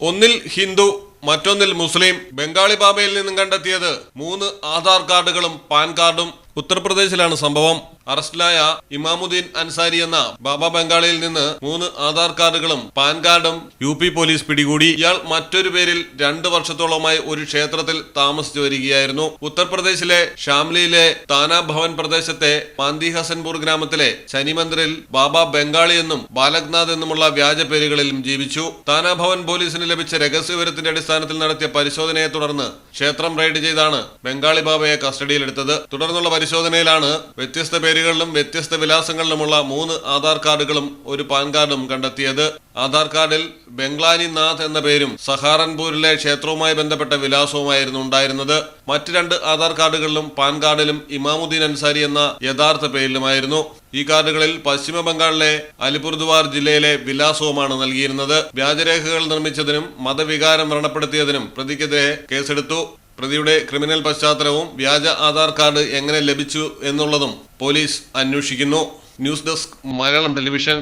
ഒന്നിൽ ഹിന്ദു മറ്റൊന്നിൽ മുസ്ലിം ബംഗാളി ബാബയിൽ നിന്നും കണ്ടെത്തിയത് മൂന്ന് ആധാർ കാർഡുകളും പാൻ കാർഡും ഉത്തർപ്രദേശിലാണ് സംഭവം. അറസ്റ്റിലായ ഇമാമുദ്ദീൻ അൻസാരി എന്ന ബാബ ബംഗാളിയിൽ നിന്ന് മൂന്ന് ആധാർ കാർഡുകളും പാൻ കാർഡും യു പി പോലീസ് പിടികൂടി. ഇയാൾ മറ്റൊരു പേരിൽ രണ്ട് വർഷത്തോളമായി ഒരു ക്ഷേത്രത്തിൽ താമസിച്ചു വരികയായിരുന്നു. ഉത്തർപ്രദേശിലെ ഷാംലിയിലെ താനാ ഭവൻ പ്രദേശത്തെ മാന്തി ഹസൻപൂർ ഗ്രാമത്തിലെ ശനി മന്ദിറിൽ ബാബ ബംഗാളി എന്നും ബാലക്നാഥ് എന്നുമുള്ള വ്യാജ പേരുകളിലും ജീവിച്ചു. താനാ ഭവൻ പോലീസിന് ലഭിച്ച രഹസ്യവിവരത്തിന്റെ അടിസ്ഥാനത്തിൽ നടത്തിയ പരിശോധനയെ തുടർന്ന് ക്ഷേത്രം റെയ്ഡ് ചെയ്താണ് ബംഗാളി ബാബയെ കസ്റ്റഡിയിലെടുത്തത്. തുടർന്നുള്ള പരിശോധനയിലാണ് വ്യത്യസ്ത പേരുകളിലും വ്യത്യസ്ത വിലാസങ്ങളിലുമുള്ള മൂന്ന് ആധാർ കാർഡുകളും ഒരു പാൻ കാർഡും കണ്ടെത്തിയത്. ആധാർ കാർഡിൽ ബംഗ്ലാനി നാഥ് എന്ന പേരും സഹാറൻപൂരിലെ ക്ഷേത്രവുമായി ബന്ധപ്പെട്ട വിലാസവുമായിരുന്നു ഉണ്ടായിരുന്നത്. മറ്റ് രണ്ട് ആധാർ കാർഡുകളിലും പാൻ കാർഡിലും ഇമാമുദ്ദീൻ അൻസാരി എന്ന യഥാർത്ഥ പേരിലുമായിരുന്നു. ഈ കാർഡുകളിൽ പശ്ചിമ ബംഗാളിലെ അലിപുർദ്വാർ ജില്ലയിലെ വിലാസവുമാണ് നൽകിയിരുന്നത്. വ്യാജരേഖകൾ നിർമ്മിച്ചതിനും മതവികാരം വ്രണപ്പെടുത്തിയതിനും പ്രതിക്കെതിരെ കേസെടുത്തു. പ്രതിയുടെ ക്രിമിനൽ പശ്ചാത്തലവും വ്യാജ ആധാർ കാർഡ് എങ്ങനെ ലഭിച്ചു എന്നുള്ളതും പോലീസ് അന്വേഷിക്കുന്നു. News desk Malayalam television.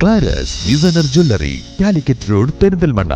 ക്ലാരസ് designer jewellery Calicut road Perinthalmanna